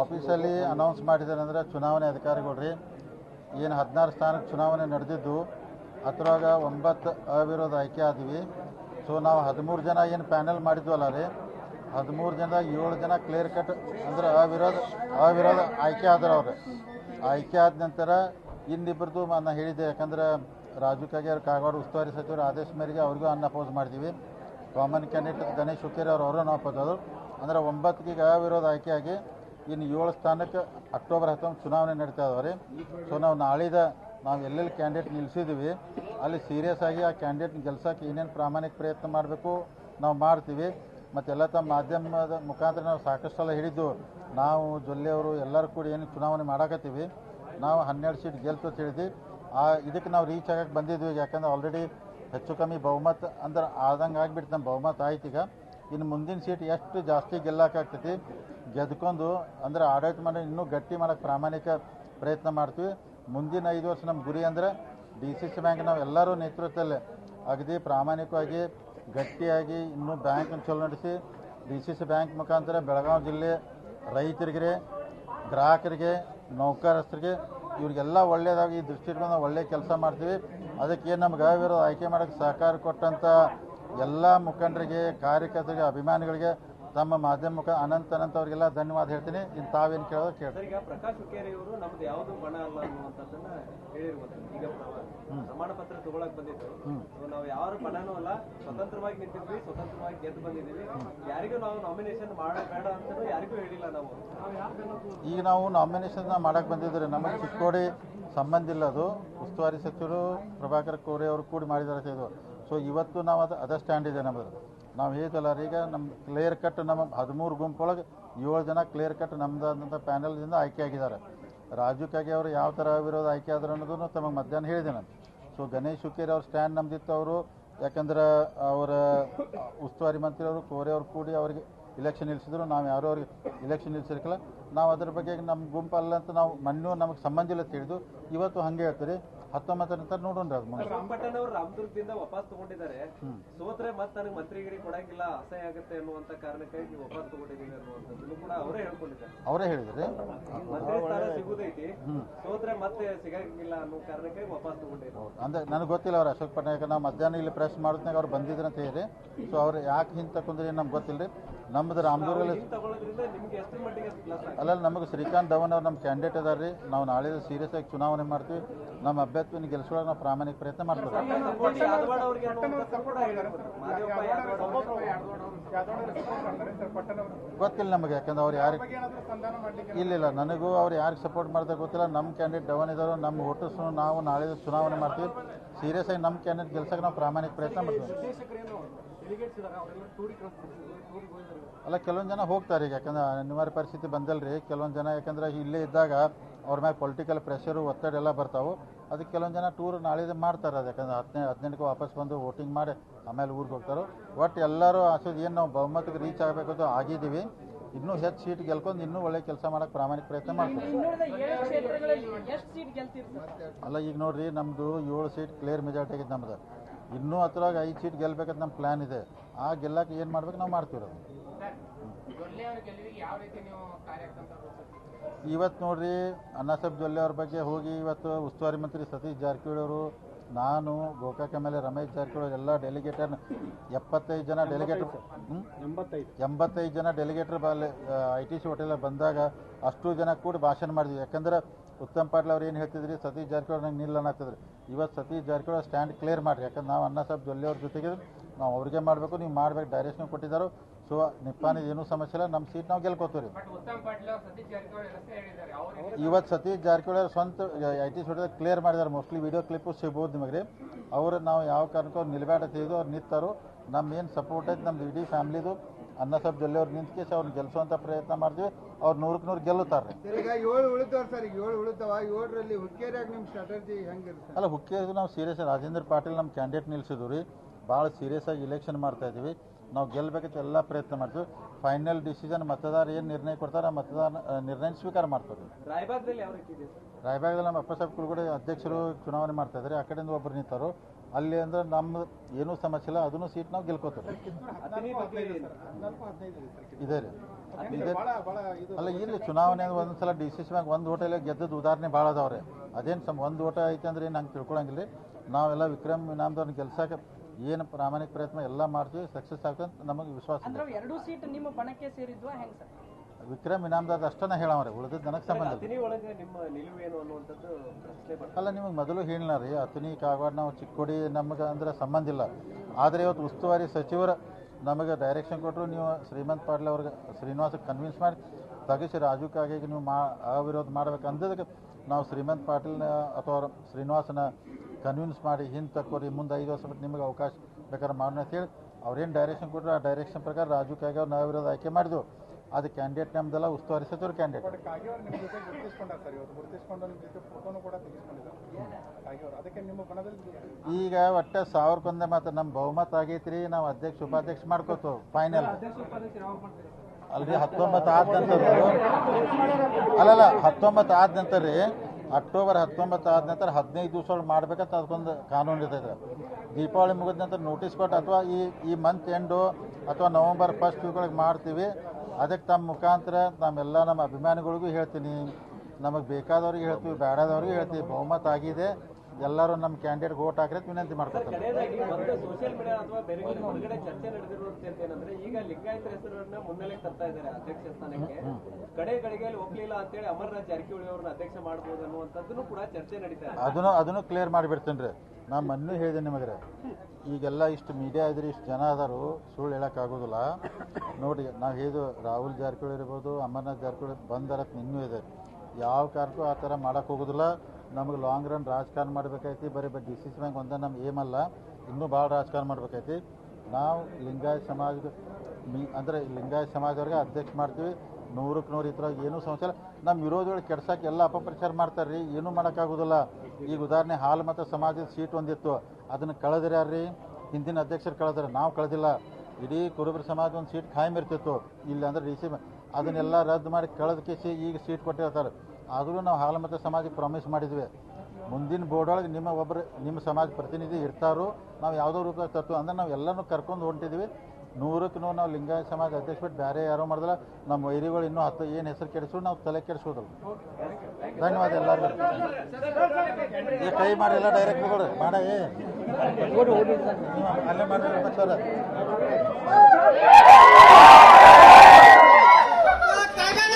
ಆಫೀಸಲ್ಲಿ ಅನೌನ್ಸ್ ಮಾಡಿದ್ದಾರೆ ಅಂದರೆ ಚುನಾವಣೆ ಅಧಿಕಾರಿಗಳು ರೀ ಏನು ಹದಿನಾರು ಸ್ಥಾನಕ್ಕೆ ಚುನಾವಣೆ ನಡೆದಿದ್ದು ಅದರೊಳಗ ಒಂಬತ್ತು ಅವಿರೋಧ ಆಯ್ಕೆ ಆದ್ವಿ. ಸೊ ನಾವು ಹದಿಮೂರು ಜನ ಏನು ಪ್ಯಾನೆಲ್ ಮಾಡಿದ್ವಲ್ಲ ರೀ, ಹದಿಮೂರು ಜನ ಏಳು ಜನ ಕ್ಲಿಯರ್ ಕಟ್ ಅಂದ್ರೆ ಅವಿರೋಧ ಅವಿರೋಧ ಆಯ್ಕೆ ಆದ್ರೆ ಅವ್ರು. ಆಯ್ಕೆ ಆದ ನಂತರ ಇನ್ನಿಬ್ಬರದು ನಾನು ಹೇಳಿದ್ದೆ, ಯಾಕಂದ್ರೆ ರಾಜು ಕಾಗೇರ್ ಕಾಗವಾಡ ಉಸ್ತುವಾರಿ ಸಚಿವರು ಆದೇಶ ಮೇರೆಗೆ ಅವ್ರಿಗೂ ಅನ್ನ ಅಪೋಸ್ ಮಾಡಿದ್ದೀವಿ ಕಾಮನ್ ಕ್ಯಾಂಡಿಡೇಟ್ ಗಣೇಶ್ ಹುಕ್ಕೇರಿ ಅವ್ರು ಅವರು ನಾವು ಅಪೋಸ್ ಅಂದ್ರೆ ಒಂಬತ್ತಿಗೆ ಅವಿರೋಧ ಆಯ್ಕೆಯಾಗಿ ಇನ್ನು ಏಳು ಸ್ಥಾನಕ್ಕೆ ಅಕ್ಟೋಬರ್ ಹತ್ತೊಂಬತ್ತು ಚುನಾವಣೆ ನಡೀತಾ ಇದಾವೆ ರೀ ಸೊ ನಾವು ನಾಳಿದ ನಾವು ಎಲ್ಲೆಲ್ಲಿ ಕ್ಯಾಂಡಿಡೇಟ್ ನಿಲ್ಲಿಸಿದ್ದೀವಿ ಅಲ್ಲಿ ಸೀರಿಯಸ್ ಆಗಿ ಆ ಕ್ಯಾಂಡಿಡೇಟ್ ಗೆಲ್ಸೋಕೆ ಏನೇನು ಪ್ರಾಮಾಣಿಕ ಪ್ರಯತ್ನ ಮಾಡಬೇಕು ನಾವು ಮಾಡ್ತೀವಿ. ಮತ್ತೆಲ್ಲ ಎಲ್ಲ ತಮ್ಮ ಮಾಧ್ಯಮದ ಮುಖಾಂತರ ನಾವು ಸಾಕಷ್ಟು ಸಲ ಹೇಳಿದ್ದು, ನಾವು ಜೊಲ್ಲೆಯವರು ಎಲ್ಲರೂ ಕೂಡ ಏನು ಚುನಾವಣೆ ಮಾಡಾಕತ್ತೀವಿ. ನಾವು ಹನ್ನೆರಡು ಸೀಟ್ ಗೆಲ್ತು ತಿಳಿದು ಆ ಇದಕ್ಕೆ ನಾವು ರೀಚ್ ಆಗಕ್ಕೆ ಬಂದಿದ್ವಿ. ಯಾಕಂದ್ರೆ ಆಲ್ರೆಡಿ ಹೆಚ್ಚು ಕಮ್ಮಿ ಬಹುಮತ ಅಂದ್ರೆ ಆದಂಗೆ ಆಗಿಬಿಟ್ಟು ನಮ್ಮ ಬಹುಮತ ಆಯ್ತು ಈಗ ಇನ್ನು ಮುಂದಿನ ಸೀಟ್ ಎಷ್ಟು ಜಾಸ್ತಿ ಗೆಲ್ಲಕ್ಕಾಗ್ತೈತಿ ಗೆದ್ಕೊಂಡು ಅಂದ್ರೆ ಆಡಳಿತ ಮಾಡಿ ಇನ್ನೂ ಗಟ್ಟಿ ಮಾಡೋಕ್ಕೆ ಪ್ರಾಮಾಣಿಕ ಪ್ರಯತ್ನ ಮಾಡ್ತೀವಿ. ಮುಂದಿನ ಐದು ವರ್ಷ ನಮ್ಮ ಗುರಿ ಅಂದ್ರೆ ಡಿ ಸಿ ಸಿ ಬ್ಯಾಂಕ್ ನಾವು ಎಲ್ಲರೂ ನೇತೃತ್ವದಲ್ಲಿ ಅಗದಿ ಪ್ರಾಮಾಣಿಕವಾಗಿ, ಗಟ್ಟಿಯಾಗಿ ಇನ್ನೂ ಬ್ಯಾಂಕ್ ಚಲೋ ನಡೆಸಿ, ಡಿ ಸಿ ಸಿ ಬ್ಯಾಂಕ್ ಮುಖಾಂತರ ಬೆಳಗಾವಿ ಜಿಲ್ಲೆ ರೈತರಿಗೆ, ಗ್ರಾಹಕರಿಗೆ, ನೌಕರಸ್ಥರಿಗೆ ಇವ್ರಿಗೆಲ್ಲ ಒಳ್ಳೆಯದಾಗಿ ಈ ದೃಷ್ಟಿ ಇಟ್ಕೊಂಡು ನಾವು ಒಳ್ಳೆ ಕೆಲಸ ಮಾಡ್ತೀವಿ. ಅದಕ್ಕೆ ನಮ್ಗೆ ಅವಿರೋಧ ಆಯ್ಕೆ ಮಾಡೋಕ್ಕೆ ಸಹಕಾರ ಕೊಟ್ಟಂಥ ಎಲ್ಲ ಮುಖಂಡರಿಗೆ ಕಾರ್ಯಕರ್ತರಿಗೆ ಅಭಿಮಾನಿಗಳಿಗೆ ತಮ್ಮ ಮಾಧ್ಯಮ ಮುಖ ಅನಂತ ಅನಂತ ಅವರಿಗೆಲ್ಲ ಧನ್ಯವಾದ ಹೇಳ್ತೀನಿ. ಇನ್ನು ತಾವೇನು ಕೇಳೋದು ಕೇಳಿ. ಈಗ ಪ್ರಕಾಶ್ ಹುಕ್ಕೇರಿ ಅವರು ನಮ್ದು ಯಾವುದು ಬಣ ಅಲ್ಲ ಅನ್ನುವಂಥದ್ದನ್ನ ಹೇಳಿರುವಂಥದ್ದು ಈಗ ಪ್ರ- ಪ್ರಮಾಣ ಪತ್ರ ತಗೊಳಕ್ ಬಂದಿದ್ರು ನಾವು ಯಾರು ಬಣನೂ ಅಲ್ಲ ಸ್ವತಂತ್ರವಾಗಿ ನಿಂತಿದ್ವಿ ಸ್ವತಂತ್ರವಾಗಿ ಗೆದ್ದು ಬಂದಿದ್ದೀವಿ. ಯಾರಿಗೂ ನಾವು ನಾಮಿನೇಷನ್ ಮಾಡಬೇಡ ಅಂತ ಯಾರಿಗೂ ಹೇಳಿಲ್ಲ ನಾವು. ಈಗ ನಾವು ನಾಮಿನೇಷನ್ ಮಾಡಕ್ಕೆ ಬಂದಿದ್ದೀರಿ. ನಮಗೆ ಚಿಕ್ಕೋಡಿ ಸಂಬಂಧ ಇಲ್ಲ ಅದು. ಉಸ್ತುವಾರಿ ಸಚಿವರು ಪ್ರಭಾಕರ್ ಕೋರೆ ಅವರು ಕೂಡಿ ಮಾಡಿದ್ದಾರೆ ಇದು. ಸೊ ಇವತ್ತು ನಾವು ಅದು ಅದೇ ಸ್ಟ್ಯಾಂಡ್ ಇದೆ ನಮ್ಮದು ನಾವು ಹೇಳ್ತಲ್ಲ ಈಗ ನಮ್ಮ ಕ್ಲಿಯರ್ ಕಟ್ ನಮ್ಮ ಹದಿಮೂರು ಗುಂಪೊಳಗೆ ಏಳು ಜನ ಕ್ಲಿಯರ್ ಕಟ್ ನಮ್ಮದಾದಂಥ ಪ್ಯಾನಲ್ದಿಂದ ಆಯ್ಕೆ ಆಗಿದ್ದಾರೆ. ರಾಜು ಕಾಗೆ ಅವರು ಯಾವ ಥರ ವಿರೋಧ ಆಯ್ಕೆ ಆದರು ಅನ್ನೋದನ್ನು ತಮಗೆ ಮಧ್ಯಾಹ್ನ ಹೇಳಿದೆ ನಾನು. ಸೊ ಗಣೇಶ್ ಹುಕ್ಕೇರಿ ಅವ್ರ ಸ್ಟ್ಯಾಂಡ್ ನಮ್ದಿತ್ತು ಅವರು. ಯಾಕಂದ್ರೆ ಅವರ ಉಸ್ತುವಾರಿ ಮಂತ್ರಿ ಅವರು, ಕೋರೆ ಅವ್ರು ಕೂಡಿ ಅವರಿಗೆ ಇಲೆಕ್ಷನ್ ನಿಲ್ಲಿಸಿದ್ರು ನಾವು ಯಾರೋ ಅವ್ರಿಗೆ ಇಲೆಕ್ಷನ್ ನಿಲ್ಲಿಸಿರ್ಕಲ್ಲ ನಾವು ಅದ್ರ ಬಗ್ಗೆ ನಮ್ಮ ಗುಂಪಲ್ಲ ಅಂತ ನಾವು ಮಣ್ಣು ನಮಗೆ ಸಂಬಂಧ ಇಲ್ಲ ಅಂತ ಇವತ್ತು ಹಂಗೆ ಹೇಳ್ತೀರಿ ಹತ್ತೊಂಬತ್ತರ ನಂತರ ನೋಡೋಣ ಅದು ಮುಂದೆ ರಾಮಪಟ್ಟಣ ಅವರು ರಾಮದುರ್ಗದಿಂದ ವಾಪಸ್ ತಗೊಂಡಿದ್ದಾರೆ. ಸೋತ್ರೆ ಮತ್ತೆ ನನಗೆ ಮಂತ್ರಿಗಿರಿ ಕೊಡಂಗಿಲ್ಲ ಅಸಹ್ಯ ಆಗುತ್ತೆ ಅನ್ನುವಂತ ಕಾರಣಕ್ಕಾಗಿ ನೀವು ವಾಪಸ್ ತಗೊಂಡಿದ್ದೀವಿ ಅನ್ನುವಂಥದ್ದು. ಕೂಡ ಅವರೇ ಹೇಳ್ಕೊಂಡಿದ್ದಾರೆ. ಅವರೇ ಹೇಳಿದ್ರಿ ಮಂತ್ರಿ ಸ್ಥಾನ ಸಿಗುದೈತಿ. ಸೋತ್ರೆ ಮತ್ತೆ ಸಿಗಂಗಿಲ್ಲ ಅನ್ನೋ ಕಾರಣಕ್ಕಾಗಿ ವಾಪಸ್ ತಗೊಂಡಿದ್ದಾರೆ. ಅಂದ್ರೆ ನನಗೆ ಗೊತ್ತಿಲ್ಲ ಅವ್ರು ಅಶೋಕ್ ಪಟ್ನಾಯಕ ನಾವು ಮಧ್ಯಾಹ್ನ ಇಲ್ಲಿ ಪ್ರೆಸ್ ಮಾಡಿದ್ನಾಗ ಅವ್ರು ಬಂದಿದ್ರು ಅಂತ ಹೇಳಿ ಸೊ ಅವ್ರು ಯಾಕೆ ಹಿಂದೆ ತಕೊಂಡ್ರಿ ನಮ್ಗೆ ಗೊತ್ತಿಲ್ಲ ರೀ ನಮ್ಮದು ರಾಮದುರ್ಗಲ್ಲಿ ಅಲ್ಲಲ್ಲಿ ತಗೊಳ್ಳೋದ್ರಿಂದ ಎಷ್ಟು ಮಟ್ಟಿಗೆ ಪ್ಲಸ್ ಆಗುತ್ತೆ. ಅಲ್ಲ ನಮಗೆ ಶ್ರೀಕಾಂತ್ ಧವನ್ ಅವ್ರು ನಮ್ಮ ಕ್ಯಾಂಡಿಡೇಟ್ ಅದಾರ ರೀ ನಾವು ನಾಳೆ ಸೀರಿಯಸ್ ಆಗಿ ಚುನಾವಣೆ ಮಾಡ್ತೀವಿ. ನಮ್ಮ ಅಭ್ಯರ್ಥಿನ ಗೆಲ್ಸೋಕೆ ನಾವು ಪ್ರಾಮಾಣಿಕ ಪ್ರಯತ್ನ ಮಾಡ್ತೀವಿ. ಗೊತ್ತಿಲ್ಲ ನಮಗೆ ಯಾಕಂದ್ರೆ ಅವ್ರು ಯಾರಿಗೆ ಇಲ್ಲ ಇಲ್ಲ ನನಗೂ ಅವ್ರು ಯಾರಿಗೆ ಸಪೋರ್ಟ್ ಮಾಡ್ತಾರೆ ಗೊತ್ತಿಲ್ಲ. ನಮ್ಮ ಕ್ಯಾಂಡಿಡೇಟ್ ಧವನ್ ಇದ್ದಾರೋ ನಮ್ಮ ವೋಟರ್ಸ್ ನಾವು ನಾಳೆ ಚುನಾವಣೆ ಮಾಡ್ತೀವಿ. ಸೀರಿಯಸ್ ಆಗಿ ನಂಬಿಕೆ ಅನ್ನೋದು ಗೆಲ್ಸಕ್ಕೆ ನಾವು ಪ್ರಾಮಾಣಿಕ ಪ್ರಯತ್ನ ಮಾಡ್ತೀವಿ. ಅಲ್ಲ, ಕೆಲವೊಂದು ಜನ ಹೋಗ್ತಾರೆ ಈಗ. ಯಾಕಂದ್ರೆ ಅನಿವಾರ್ಯ ಪರಿಸ್ಥಿತಿ ಬಂದಲ್ರಿ. ಕೆಲವೊಂದು ಜನ ಯಾಕಂದ್ರೆ ಇಲ್ಲೇ ಇದ್ದಾಗ ಅವ್ರ ಮ್ಯಾಲೆ ಪೊಲಿಟಿಕಲ್ ಪ್ರೆಷರು ಒತ್ತಡ ಎಲ್ಲ ಬರ್ತಾವೆ. ಅದಕ್ಕೆ ಕೆಲವೊಂದು ಜನ ಟೂರ್ ನಾಳೆದು ಮಾಡ್ತಾರೆ ಅದು. ಯಾಕಂದ್ರೆ ಹದಿನೈದು ಹದಿನೆಂಟಕ್ಕೆ ವಾಪಸ್ ಬಂದು ವೋಟಿಂಗ್ ಮಾಡಿ ಆಮೇಲೆ ಊರಿಗೆ ಹೋಗ್ತಾರೆ. ಒಟ್ಟು ಎಲ್ಲರೂ ಆಸೆ ಏನು ನಾವು ಬಹುಮತಕ್ಕೆ ರೀಚ್ ಆಗಬೇಕು ಆಗಿದ್ದೀವಿ. ಇನ್ನೂ ಹೆಚ್ಚು ಸೀಟ್ ಗೆಲ್ಕೊಂಡು ಇನ್ನೂ ಒಳ್ಳೆ ಕೆಲಸ ಮಾಡಕ್ಕೆ ಪ್ರಾಮಾಣಿಕ ಪ್ರಯತ್ನ ಗೆಲ್ತೀರಿ ಅಲ್ಲ ಈಗ ನೋಡ್ರಿ ನಮ್ಮದು ಏಳು ಸೀಟ್ ಕ್ಲಿಯರ್ ಮೆಜಾರಿಟಿ ಆಗಿದೆ ನಮ್ದು. ಇನ್ನೂ ಹತ್ರವಾಗ ಐದು ಸೀಟ್ ಗೆಲ್ಬೇಕಂತ ನಮ್ಮ ಪ್ಲ್ಯಾನ್ ಇದೆ. ಆ ಗೆಲ್ಲಕ್ಕೆ ಏನು ಮಾಡ್ಬೇಕು ನಾವು ಮಾಡ್ತೀವಿ ಅದು ಇವತ್ತು ನೋಡ್ರಿ ಅಣ್ಣಾಸಾಹೇಬ್ ಜೊಲ್ಲೆ ಅವ್ರ ಬಗ್ಗೆ ಹೋಗಿ ಇವತ್ತು ಉಸ್ತುವಾರಿ ಮಂತ್ರಿ ಸತೀಶ್ ಜಾರಕಿಹೊಳಿ ಅವರು ನಾನು Gokak M L A Ramesh Jarkiholi ಎಲ್ಲ ಡೆಲಿಗೇಟರ್ ಎಪ್ಪತ್ತೈದು ಜನ ಡೆಲಿಗೇಟರ್ ಎಂಬತ್ತೈದು ಎಂಬತ್ತೈದು. ಜನ ಡೆಲಿಗೇಟರ್ ಬಲ್ಲಿ ಐ ಟಿ ಸಿ ಹೋಟೆಲ್ ಬಂದಾಗ ಅಷ್ಟು ಜನ ಕೂಡ ಭಾಷಣ ಮಾಡಿದ್ವಿ. ಯಾಕಂದ್ರೆ ಉತ್ತಮ್ ಪಾಟೀಲ್ ಅವ್ರು ಏನು ಹೇಳ್ತಿದ್ರಿ? ಸತೀಶ್ ಜಾರಕಿಹೊಳಿ ನಂಗೆ ನಿಲ್ಲ ಅನ್ನತ್ತಿದ್ರಿ ಇವತ್ತು ಸತೀಶ್ ಜಾರಕಿಹೊಳಿ ಸ್ಟ್ಯಾಂಡ್ ಕ್ಲಿಯರ್ ಮಾಡಿರಿ. ಯಾಕಂದ್ರೆ ನಾವು ಅಣ್ಣ ಸಾಹೇಬ್ ಜೊಲ್ಲೆ ಅವ್ರ ಜೊತೆಗೆ ನಾವು ಅವ್ರಿಗೆ ಮಾಡಬೇಕು ನೀವು ಮಾಡ್ಬೇಕು ಡೈರೆಕ್ಷನ್ ಕೊಟ್ಟಿದ್ದಾರೆ ಸೊ ನಿಪ್ಪಾನಿದ ಏನೂ ಸಮಸ್ಯೆ ಇಲ್ಲ ನಮ್ಮ ಸೀಟ್ ನಾವು ಗೆಲ್ಕೋತೀವಿ ರೀ ಇವತ್ತು ಸತೀಶ್ ಜಾರಕಿಹೊಳಿ ಅವ್ರ ಸ್ವಂತ ಐ ಟಿ ಹೋಟೆಲ್ ಕ್ಲಿಯರ್ ಮಾಡಿದ್ದಾರೆ. ಮೋಸ್ಟ್ಲಿ ವಿಡಿಯೋ ಕ್ಲಿಪ್ಪು ಸಿಗ್ಬೋದು ನಿಮಗೆ. ರೀ ಅವ್ರು ನಾವು ಯಾವ ಕಾರಣಕ್ಕೂ ಅವ್ರು ನಿಲ್ಬೇಡ ತೆಗೆದು ಅವ್ರು ನಿಂತರು. ನಮ್ಮ ಏನು ಸಪೋರ್ಟ್ ಐತೆ ನಮ್ದು ಇಡೀ ಫ್ಯಾಮ್ಲಿದು. ಅನ್ನ ಸಾಹೇಬ್ ಜೊಲ್ಲೆ ಅವ್ರು ನಿಂತ ಕೇಸ ಅವ್ರನ್ನ ಗೆಲ್ಸುವಂಥ ಪ್ರಯತ್ನ ಮಾಡ್ತೀವಿ. ಅವ್ರು ನೂರಕ್ಕೆ ನೂರು ಗೆಲ್ಲುತ್ತಾರೆ ಅಲ್ಲ ಹುಕ್ಕೇದು ನಾವು ಸೀರಿಯಸ್ ರಾಜೇಂದ್ರ ಪಾಟೀಲ್ ನಮ್ಮ ಕ್ಯಾಂಡಿಡೇಟ್ ನಿಲ್ಸಿದ್ವಿ ರೀ ಭಾಳ ಸೀರಿಯಸ್ ಆಗಿ ಇಲೆಕ್ಷನ್ ಮಾಡ್ತಾ ಇದ್ದೀವಿ ನಾವು ಗೆಲ್ಲಬೇಕಂತ ಎಲ್ಲ ಪ್ರಯತ್ನ ಮಾಡ್ತೀವಿ. ಫೈನಲ್ ಡಿಸಿಷನ್ ಮತದಾರ ಏನು ನಿರ್ಣಯ ಕೊಡ್ತಾರೆ ಮತದಾರ ನಿರ್ಣಯ ಸ್ವೀಕಾರ ಮಾಡ್ತಾರೆ. ರಾಯಬಾಗ್ದಲ್ಲಿ ನಮ್ಮ ಅಪ್ಪಸಾಹೇಬ್ ಕುಲ್ಗಡೆ ಅಧ್ಯಕ್ಷರು ಚುನಾವಣೆ ಮಾಡ್ತಾ ಇದ್ದಾರೆ ಆ ಕಡೆಯಿಂದ ಒಬ್ಬರು ನಿಂತರು ಅಲ್ಲಿ ಅಂದ್ರೆ ನಮ್ಮ ಏನೂ ಸಮಸ್ಯೆ ಇಲ್ಲ ಅದನ್ನು ಸೀಟ್ ನಾವು ಗೆಲ್ಕೋತೇವೆ. ಇದೇ ರೀ. ಇದೆ. ಅಲ್ಲ ಇಲ್ಲಿ ಚುನಾವಣೆ ಒಂದ್ಸಲ ಡಿಸಿಷನ್ ಒಂದು ಓಟೆಲ್ಲ ಗೆದ್ದದ್ದು ಉದಾಹರಣೆ ಭಾಳ ಅದಾವ್ರೆ. ಅದೇನು ಸಮ ಒಂದು ಓಟ ಐತೆ ಅಂದ್ರೆ ಏನು ಹಂಗೆ ತಿಳ್ಕೊಳಂಗಿಲ್ಲ ರೀ. ನಾವೆಲ್ಲ ವಿಕ್ರಮ್ ಇನಾಮ್ದವ್ರನ್ನ ಗೆಲ್ಸಕ್ಕೆ ಏನು ಪ್ರಾಮಾಣಿಕ ಪ್ರಯತ್ನ ಎಲ್ಲ ಮಾಡ್ತೀವಿ ಸಕ್ಸಸ್ ಆಗ್ತದೆ ಅಂತ ನಮಗೆ ವಿಶ್ವಾಸ ಅಂದ್ರೆ ಅವು ಸೀಟ್ ನಿಮ್ಮ ಬಣಕ್ಕೆ ಸೇರಿದ್ವಾ ಹೆಂಗ್ ಸರ್? ವಿಕ್ರಮ್ ಇನಾಮದಾರ್ ಅಷ್ಟನ್ನ ಹೇಳವ್ರೆ ಉಳಿದ ನನಗೆ ಸಂಬಂಧ ಇಲ್ಲ. ಅತಿನಿ ಒಳಗೆ ನಿಮ್ಮ ನಿಲುವು ಏನು ಅನ್ನುವಂಥದ್ದು ಪ್ರಶ್ನೆ ಬರ್ತದೆ. ಅಲ್ಲ ನಿಮಗೆ ಮೊದಲು ಹೇಳಿಲ್ಲ ರೀ ಅತನಿ ಕಾಗವಾಡ ನಾವು ಚಿಕ್ಕೋಡಿ ನಮಗೆ ಅಂದ್ರೆ ಸಂಬಂಧ ಇಲ್ಲ. ಆದರೆ ಇವತ್ತು ಉಸ್ತುವಾರಿ ಸಚಿವರು ನಮಗೆ ಡೈರೆಕ್ಷನ್ ಕೊಟ್ಟರು ನೀವು ಶ್ರೀಮಂತ್ ಪಾಟೀಲ್ ಅವ್ರಿಗೆ ಶ್ರೀನಿವಾಸ ಕನ್ವಿನ್ಸ್ ಮಾಡಿ ತಗಿಸಿ ರಾಜು ಕಾಗೆಗೆ ನೀವು ಮಾ ಅವಿರೋಧ ಮಾಡ್ಬೇಕು ಅಂದದಕ್ಕೆ ನಾವು ಶ್ರೀಮಂತ್ ಪಾಟೀಲ್ನ ಅಥವಾ ಅವ್ರ ಶ್ರೀನಿವಾಸನ ಕನ್ವಿನ್ಸ್ ಮಾಡಿ ಹಿಂದೆ ತಕ್ಕೋರಿ ಮುಂದೆ ಐದು ವರ್ಷ ಬಿಟ್ಟು ನಿಮಗೆ ಅವಕಾಶ ಬೇಕಾದ್ರೆ ಮಾಡೋಣ ಅಂತೇಳಿ ಅವ್ರೇನು ಡೈರೆಕ್ಷನ್ ಕೊಟ್ಟರು ಆ ಡೈರೆಕ್ಷನ್ ಪ್ರಕಾರ ರಾಜು ಕಾಗೆ ಅವ್ರು ನಾವು ವಿರೋಧ ಆಯ್ಕೆ ಮಾಡಿದ್ವು. ಅದು ಕ್ಯಾಂಡಿಡೇಟ್ ನಮ್ದೆಲ್ಲ ಉಸ್ತುವಾರಿ ಸಚಿವರು ಕ್ಯಾಂಡಿಡೇಟ್ ಈಗ ಒಟ್ಟೆ ಸಾವಿರಕ್ಕೊಂದೇ ಮಾತು ನಮ್ಮ ಬಹುಮತ ಆಗೈತ್ರಿ ನಾವು ಅಧ್ಯಕ್ಷ ಉಪಾಧ್ಯಕ್ಷ ಮಾಡ್ಕೋತು ಫೈನಲ್ ಅಲ್ರಿ ಹತ್ತೊಂಬತ್ತು ಆದ ನಂತರ ಅಲ್ಲಲ್ಲ ಹತ್ತೊಂಬತ್ತು ಆದ ನಂತರ ರೀ. ಅಕ್ಟೋಬರ್ ಹತ್ತೊಂಬತ್ತು ಆದ ನಂತರ ಹದಿನೈದು ದಿವಸ ಒಳಗೆ ಮಾಡ್ಬೇಕಂತ ಅದಕ್ಕೊಂದು ಕಾನೂನು ಇರ್ತೈತೆ. ದೀಪಾವಳಿ ಮುಗಿದ ನಂತರ ನೋಟಿಸ್ ಕೊಟ್ಟು ಅಥವಾ ಈ ಈ ಮಂತ್ ಎಂಡು ಅಥವಾ ನವಂಬರ್ ಫಸ್ಟ್ ವೀಕ್ ಮಾಡ್ತೀವಿ. ಅದಕ್ಕೆ ತಮ್ಮ ಮುಖಾಂತರ ನಮ್ಮೆಲ್ಲ ನಮ್ಮ ಅಭಿಮಾನಿಗಳಿಗೂ ಹೇಳ್ತೀನಿ. ನಮಗೆ ಬೇಕಾದವ್ರಿಗೆ ಹೇಳ್ತೀವಿ, ಬೇಡದವ್ರಿಗೆ ಹೇಳ್ತೀವಿ. ಬಹುಮತ ಆಗಿದೆ. ಎಲ್ಲರೂ ನಮ್ಮ ಕ್ಯಾಂಡಿಡೇಟ್ ಓಟ್ ಹಾಕ್ರಿ ವಿನಂತಿ ಮಾಡ್ತಾರೆ ಸೋಷಿಯಲ್ ಮೀಡಿಯಾ ಅಥವಾ ಬೇರೆ ಬೇರೆ ಹೊರಗಡೆ ಚರ್ಚೆ ನಡೆದಿರುವಂತ ಏನಂದ್ರೆ ಈಗ ಲಿಂಗಾಯತರ ಹೆಸರನ್ನ ಮುನ್ನೆಲೆಗೆ ತರ್ತಾ ಇದ್ದಾರೆ ಅಧ್ಯಕ್ಷ ಸ್ಥಾನಕ್ಕೆ. ಕಡೆ ಗಳಿಗೆಯಲ್ಲಿ ಒಪ್ಲಿಲ್ಲ ಅಂತೇಳಿ ಅಮರನಾಥ್ ಜಾರಕಿಹೊಳಿ ಅವ್ರನ್ನ ಅಧ್ಯಕ್ಷ ಮಾಡಬಹುದು ಅನ್ನುವಂಥದ್ದನ್ನು ಕೂಡ ಚರ್ಚೆ ನಡೀತಾ ಇದೆ. ಅದನ್ನು ಅದನ್ನು ಕ್ಲಿಯರ್ ಮಾಡಿಬಿಡ್ತೇನೆ ರೀ. ನಾ ಮೊನ್ನೆ ಹೇಳಿದೆ ನಿಮಗೆ ಈಗೆಲ್ಲ ಇಷ್ಟು ಮೀಡಿಯಾ ಇದ್ರೆ ಇಷ್ಟು ಜನ ಅದಾರು ಸುಳ್ಳು ಹೇಳೋಕ್ಕಾಗೋದಿಲ್ಲ ನೋಡಿ ನಾವು ಹೇಳಿದ್ರು ರಾಹುಲ್ ಜಾರಕಿಹೊಳಿ ಇರ್ಬೋದು ಅಮರ್ನಾಥ್ ಜಾರಕಿಹೊಳಿ ಬಂದರಕ್ಕೆ ಇನ್ನೂ ಇದೆ. ಯಾವ ಕಾರಣಕ್ಕೂ ಆ ಥರ ಮಾಡೋಕೆ ಹೋಗೋದಿಲ್ಲ. ನಮಗೆ ಲಾಂಗ್ ರನ್ ರಾಜಕಾರಣ ಮಾಡಬೇಕೈತಿ ಬರೀ ಬರೀ ಡಿ ಸಿ ಸಿ ಬ್ಯಾಂಕ್ ಒಂದೇ ನಮ್ಮ ಏಮಲ್ಲ ಇನ್ನೂ ಭಾಳ ರಾಜಕಾರಣ ಮಾಡಬೇಕೈತಿ ನಾವು ಲಿಂಗಾಯತ ಸಮಾಜದ, ಮೀ, ಅಂದರೆ ಲಿಂಗಾಯತ ಸಮಾಜದವ್ರಿಗೆ ಅಧ್ಯಕ್ಷ ಮಾಡ್ತೀವಿ. ನೂರಕ್ಕೆ ನೂರು ಇದ್ರಾಗ ಏನೂ ಸಮಸ್ಯೆ ನಮ್ಮ ವಿರೋಧಿಗಳು ಕೆಡ್ಸಕ್ಕೆ ಎಲ್ಲ ಅಪಪ್ರಚಾರ ಮಾಡ್ತಾರೆ ರೀ, ಏನೂ ಮಾಡೋಕ್ಕಾಗೋದಿಲ್ಲ. ಈಗ ಉದಾಹರಣೆ ಹಾಲು ಮತ್ತು ಸಮಾಜದ ಸೀಟ್ ಒಂದಿತ್ತು. ಅದನ್ನು ಕಳೆದ್ರ್ಯಾರ್ರಿ ಹಿಂದಿನ ಅಧ್ಯಕ್ಷರು ಕಳೆದ್ರೆ, ನಾವು ಕಳೆದಿಲ್ಲ. ಇಡೀ ಕುರುಬರ ಸಮಾಜ ಒಂದು ಸೀಟ್ ಖಾಯಂ ಇರ್ತಿತ್ತು. ಇಲ್ಲ ಅಂದ್ರೆ ಡಿ ಸಿ ಅದನ್ನೆಲ್ಲ ರದ್ದು ಮಾಡಿ ಕಳೆದ ಕೇಸಿ ಈಗ ಸೀಟ್ ಕೊಟ್ಟಿರ್ತಾರೆ. ಆದರೂ ನಾವು ಹಾಲು ಮತ್ತು ಸಮಾಜಕ್ಕೆ ಪ್ರಾಮಿಸ್ ಮಾಡಿದ್ವಿ. ಮುಂದಿನ ಬೋರ್ಡ್ ಒಳಗೆ ನಿಮ್ಮ ಒಬ್ಬರು ನಿಮ್ಮ ಸಮಾಜ ಪ್ರತಿನಿಧಿ ಇರ್ತಾರೋ. ನಾವು ಯಾವುದೋ ರೂಪದಾಗ ತತ್ತು ಅಂದ್ರೆ ನಾವು ಎಲ್ಲನೂ ಕರ್ಕೊಂಡು ಹೊಂಟಿದ್ವಿ. ನೂರಕ್ಕೆ ನೂರು ನಾವು ಲಿಂಗಾಯತ ಸಮಾಜ ಅಧ್ಯಕ್ಷ ಬಿಟ್ಟು ಬೇರೆ ಯಾರೋ ಮಾಡಿದ್ರೆ ನಮ್ಮ ವೈರಿಗಳು ಇನ್ನೂ ಹತ್ತು ಏನು ಹೆಸರು ಕೆಡಿಸೋ ನಾವು ತಲೆ ಕೆಡಿಸೋದಲ್ಲ ಧನ್ಯವಾದ ಎಲ್ಲರಿಗೂ. ಈಗ ಕೈ ಮಾಡಿಲ್ಲ ಡೈರೆಕ್ಟ್ ಬಿಡೋದು ಮಾಡ. ಏ ಅಲ್ಲೇ ಮಾಡಿದ್ರೆ